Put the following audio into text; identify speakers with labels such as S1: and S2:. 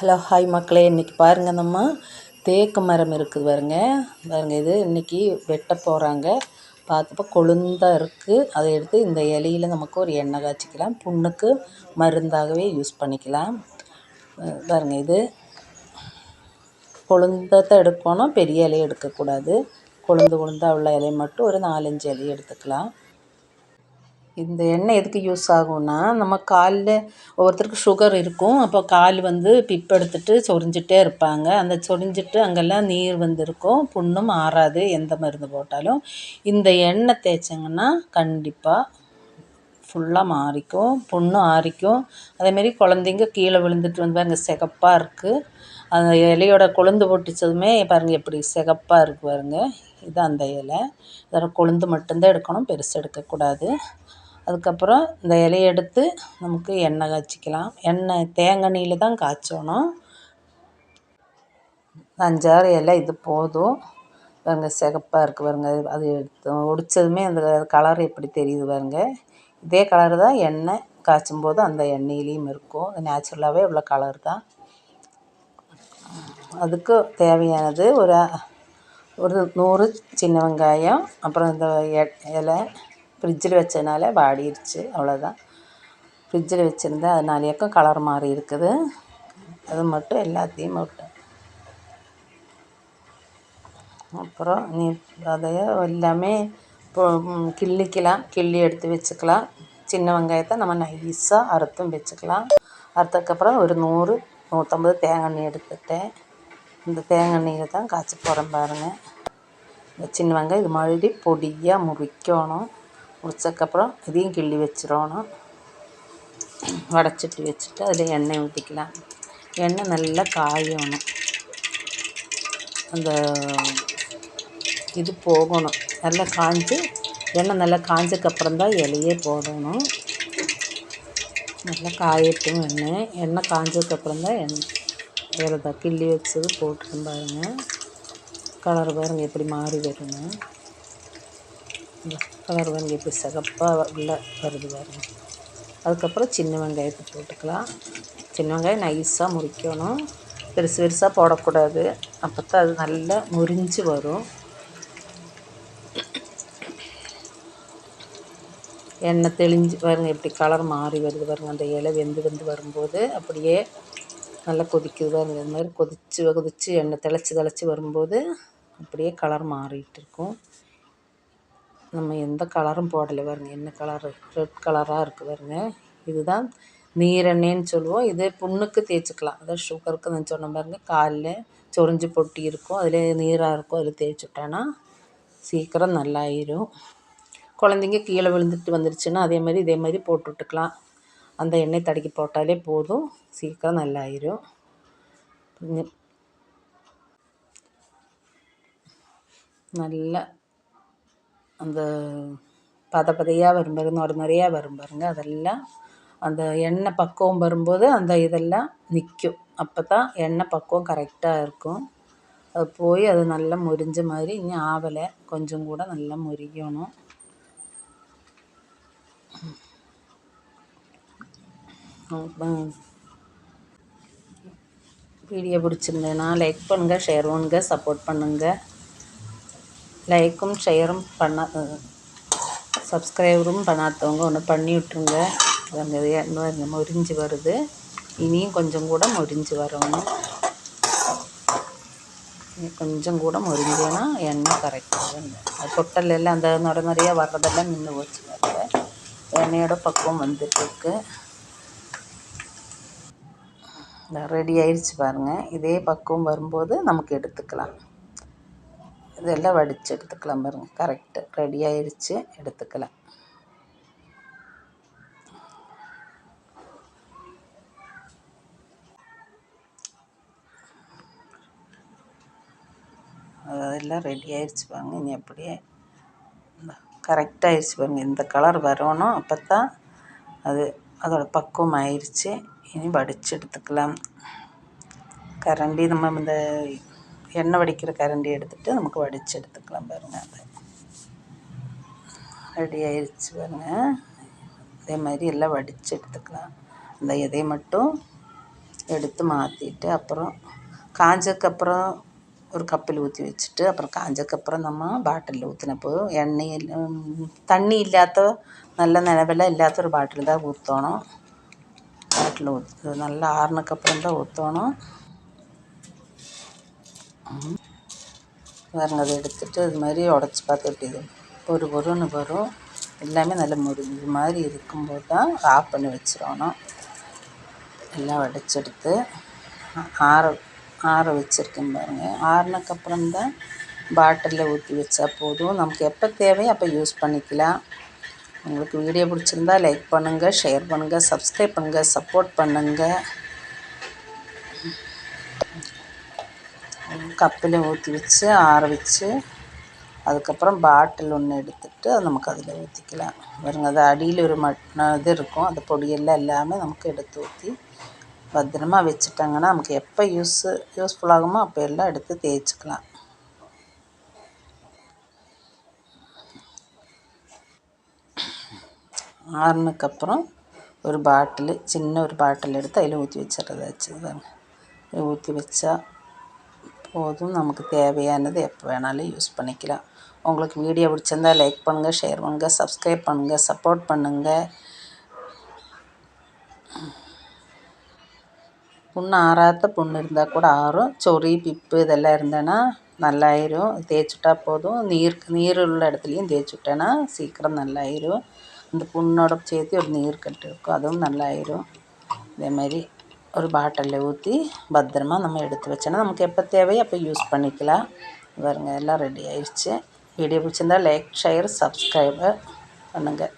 S1: Hello hi மக்களே. இன்றைக்கி பாருங்கள் நம்ம தேக்கு மரம் இருக்குது பாருங்க. பாருங்க இது இன்றைக்கி வெட்ட போகிறாங்க பார்த்தப்போ கொழுந்தாக இருக்குது அதை எடுத்து இந்த இலையில நமக்கு ஒரு எண்ணெய் காய்ச்சிக்கலாம். புண்ணுக்கு மருந்தாகவே யூஸ் பண்ணிக்கலாம். பாருங்க இது கொழுந்தத்தை எடுக்கணும் பெரிய இலையை எடுக்கக்கூடாது கொழுந்து கொழுந்தாக உள்ள இலையை மட்டும் ஒரு நாலஞ்சு இலையை எடுத்துக்கலாம். இந்த எண்ணெய் எதுக்கு யூஸ் ஆகும்னா நம்ம காலில் ஒவ்வொருத்தருக்கு சுகர் இருக்கும். அப்போ கால் வந்து பிப்பெடுத்துட்டு சொரிஞ்சிட்டே இருப்பாங்க. அந்த சொரிஞ்சிட்டு அங்கெல்லாம் நீர் வந்து இருக்கும் புண்ணும் ஆறாது எந்த மருந்து போட்டாலும். இந்த எண்ணெய் தேய்ச்சிங்கன்னா கண்டிப்பாக ஃபுல்லாக மாறிக்கும். புண்ணும் ஆறிக்கும். அதேமாரி குழந்தைங்க கீழே விழுந்துட்டு வந்து பாருங்க சிகப்பாக இருக்குது அந்த இலையோட கொழுந்து பொட்டிச்சதுமே பாருங்கள் எப்படி சிகப்பாக இருக்குது பாருங்கள் இது அந்த இலை. இதோட கொழுந்து மட்டும்தான் எடுக்கணும். பெருசு எடுக்கக்கூடாது. அதுக்கப்புறம் இந்த இலைய எடுத்து நமக்கு எண்ணெய் காய்ச்சிக்கலாம். எண்ணெய் தேங்காய் தான் காய்ச்சணும். அஞ்சாறு இலை இது போதும். பாருங்க சிகப்பாக இருக்குது பாருங்க. அது எடுத்து ஒடித்ததுமே அந்த கலர் எப்படி தெரியுது பாருங்க. இதே கலர் தான் எண்ணெய் காய்ச்சும் போது அந்த எண்ணெயிலையும் இருக்கும். அது நேச்சுரலாகவே உள்ள கலர் தான். அதுக்கு தேவையானது ஒரு ஒரு நூறு சின்ன வெங்காயம் அப்புறம் இந்த இலை ஃப்ரிட்ஜில் வச்சதுனால வாடிடுச்சு அவ்வளோதான் ஃப்ரிட்ஜில் வச்சுருந்தேன் அதனாலேயாக்கும் கலர் மாறி இருக்குது. அது மட்டும் எல்லாத்தையும் விட்டேன் அப்புறம் நீ அதை எல்லாமே இப்போ கிள்ளிக்கலாம் கிள்ளி எடுத்து வச்சுக்கலாம். சின்ன வெங்காயத்தை நம்ம நைஸாக அறுத்தும் வச்சுக்கலாம். அறுத்ததுக்கப்புறம் ஒரு நூறு நூற்றம்பது தேங்காய் எண்ணெய் எடுத்துட்டேன். இந்த தேங்காய் எண்ணெயில் தான் காய்ச்சி போகிறேன் பாருங்கள் இந்த சின்ன வெங்காயம் இது மாதிரி பொடியாக முறிக்கணும். முடிச்சதுக்கப்புறம் இதையும் கிள்ளி வச்சிடணும். வடைச்சிட்டு வச்சுட்டு அதில் எண்ணெய் ஊற்றிக்கலாம். எண்ணெய் நல்லா காயணும். அந்த இது போகணும். நல்லா காஞ்சு எண்ணெய் நல்லா காஞ்சக்கப்புறம் தான் இலையே போடணும். நல்லா காயட்டும் எண்ணெய். எண்ணெய் காஞ்சதுக்கப்புறம் தான் எண்ணெய் வேறு தான் கிள்ளி வச்சது போட்டுருக்கேன் பாருங்கள் கலர் பாருங்கள் எப்படி மாறி வருங்க கலர் வந்து எப்படி சிகப்பாக உள்ள வருது பாருங்க. அதுக்கப்புறம் சின்ன வெங்காயத்தை போட்டுக்கலாம். சின்ன வெங்காயம் நைஸாக முறிக்கணும். பெருசு பெருசாக போடக்கூடாது. அப்போ தான் அது நல்லா முறிஞ்சு வரும். எண்ணெய் தெளிஞ்சு பாருங்கள் எப்படி கலர் மாறி வருது பாருங்கள் அந்த இலை வெந்து வெந்து வரும்போது அப்படியே நல்லா கொதிக்குது பாருங்கள் இது மாதிரி கொதித்து கொதித்து எண்ணெய் தெளித்து திளச்சி வரும்போது அப்படியே கலர் மாறிட்டு இருக்கும். நம்ம எந்த கலரும் போடலை பாருங்கள் என்ன கலரு ரெட் கலராக இருக்குது பாருங்கள் இதுதான் நீரெண்ணெய்ன்னு சொல்லுவோம். இதே புண்ணுக்கு தேய்ச்சிக்கலாம். அதாவது சுகருக்கு நான் சொன்ன பாருங்கள் காலில் சொரிஞ்சு பொட்டி இருக்கும். அதில் நீராக இருக்கும். அதில் தேய்ச்சிட்டோன்னா சீக்கிரம் நல்லாயிரும். குழந்தைங்க கீழே விழுந்துட்டு வந்துருச்சுன்னா அதே மாதிரி இதே மாதிரி போட்டு விட்டுக்கலாம். அந்த எண்ணெய் தடக்கி போட்டாலே போதும். சீக்கிரம் நல்லாயிரும். நல்லா அந்த பத பதையாக வரும் பாருங்க நொர நொரையாக வரும் பாருங்க அதெல்லாம் அந்த எண்ணெய் பக்குவம் வரும்போது அந்த இதெல்லாம் நிற்கும் அப்போ தான் எண்ணெய் பக்குவம் கரெக்டாக இருக்கும். அது போய் அது நல்லா முறிஞ்ச மாதிரி இன்னும் ஆவலை கொஞ்சம் கூட நல்லா முறிக்கணும் வீடியோ பிடிச்சிருந்தேன்னா லைக் பண்ணுங்கள் ஷேர் பண்ணுங்கள் சப்போர்ட் பண்ணுங்கள் லைக்கும் ஷேரும் பண்ண சப்ஸ்கிரைபரும் பண்ணாதவங்க ஒன்று பண்ணி விட்ருங்க அங்கே முறிஞ்சு வருது. இனியும் கொஞ்சம் கூட முறிஞ்சு வரணும். கொஞ்சம் கூட முறிஞ்சேன்னா எண்ணெய் கரெக்டாக தொட்டல் எல்லாம் அந்த நட நிறையா வர்றதெல்லாம் நின்று போச்சு. எண்ணெயோட பக்குவம் வந்துட்டுருக்கு. ரெடி ஆயிடுச்சு பாருங்கள் இதே பக்குவம் வரும்போது நமக்கு எடுத்துக்கலாம். இதெல்லாம் வடித்து எடுத்துக்கலாம் பாருங்கள் கரெக்டு ரெடி ஆயிடுச்சு எடுத்துக்கலாம். அதெல்லாம் ரெடி ஆயிடுச்சு பாருங்க. இனி அப்படியே கரெக்டாக ஆயிடுச்சு பாருங்கள் இந்த கலர் வரணும். அப்போ தான் அது அதோடய பக்குவம் ஆயிடுச்சு இனி வடித்து எடுத்துக்கலாம். கரண்டி நம்ம இந்த எண்ணெய் வடிக்கிற கரண்டி எடுத்துகிட்டு நமக்கு வடித்து எடுத்துக்கலாம் பாருங்கள் அதை ரெடி ஆயிடுச்சு பாருங்கள் அதே மாதிரி எல்லாம் வடித்து எடுத்துக்கலாம் அந்த இதை மட்டும் எடுத்து மாற்றிட்டு அப்புறம் காஞ்சதுக்கப்புறம் ஒரு கப்பில் ஊற்றி வச்சுட்டு அப்புறம் காஞ்சதுக்கப்புறம் நம்ம பாட்டிலில் ஊற்றினப்போ எண்ணெயில் தண்ணி இல்லாத நல்ல நிலவெல்லாம் இல்லாத ஒரு பாட்டில் தான் ஊற்றணும் பாட்டில் ஊற்று நல்லா ஆறுனதுக்கப்புறம் தான் ஊற்றணும் பாருங்க அதை எடுத்துகிட்டு இது மாதிரி உடச்சி பார்த்து எப்படி இது? பொறு பொறுன்னு வரும். எல்லாமே நல்ல முரு மாதிரி இருக்கும்போது தான் ஆஃப் பண்ணி வச்சிடணும். எல்லாம் வடிச்செடுத்து ஆற ஆற வச்சுருக்கேன் பாருங்கள் ஆறுனதுக்கப்புறம் தான் பாட்டிலில் ஊற்றி வச்சா போதும். நமக்கு எப்போ தேவையோ அப்போ யூஸ் பண்ணிக்கலாம். உங்களுக்கு வீடியோ பிடிச்சிருந்தா லைக் பண்ணுங்கள் ஷேர் பண்ணுங்கள் சப்ஸ்கிரைப் பண்ணுங்கள் சப்போர்ட் பண்ணுங்கள் கப்பில் ஊற்றி வச்சு ஆற வச்சு அதுக்கப்புறம் பாட்டில் ஒன்று எடுத்துகிட்டு அது நமக்கு அதில் ஊற்றிக்கலாம். பாருங்க அது அடியில் ஒரு மட் இது இருக்கும். அந்த பொடியெல்லாம் எல்லாமே நமக்கு எடுத்து ஊற்றி பத்திரமா வச்சுட்டாங்கன்னா நமக்கு எப்போ யூஸு யூஸ்ஃபுல் ஆகுமோ அப்போ எல்லாம் எடுத்து தேய்ச்சிக்கலாம். ஆறுனதுக்கப்புறம் ஒரு பாட்டிலு சின்ன ஒரு பாட்டில் எடுத்து அதில் ஊற்றி வச்சிடுறது. ஊற்றி வச்சா போதும். நமக்கு தேவையானது எப்போ வேணாலும் யூஸ் பண்ணிக்கலாம். உங்களுக்கு வீடியோ பிடிச்சிருந்தா லைக் பண்ணுங்கள் ஷேர் பண்ணுங்கள் சப்ஸ்கிரைப் பண்ணுங்கள் சப்போர்ட் பண்ணுங்கள் புண்ணு ஆறாத புண்ணு இருந்தால் கூட ஆறும். சொறி பிப்பு இதெல்லாம் இருந்தேன்னா நல்லாயிரும். தேய்ச்சிட்டா போதும். நீர் நீர் உள்ள இடத்துலையும் தேய்ச்சுட்டேன்னா சீக்கிரம் நல்லாயிரும். இந்த புண்ணோட சேர்த்து ஒரு நீர் கட்டு இருக்கும். அதுவும் நல்லாயிரும். இதேமாதிரி ஒரு பாட்டிலில் ஊற்றி பத்திரமா நம்ம எடுத்து வச்சோன்னா நமக்கு எப்போ தேவையோ அப்போ யூஸ் பண்ணிக்கலாம் பாருங்க எல்லாம் ரெடி ஆயிடுச்சு வீடியோ பிடிச்சிருந்தா லைக் ஷேர் சப்ஸ்கிரைபர் பண்ணுங்கள்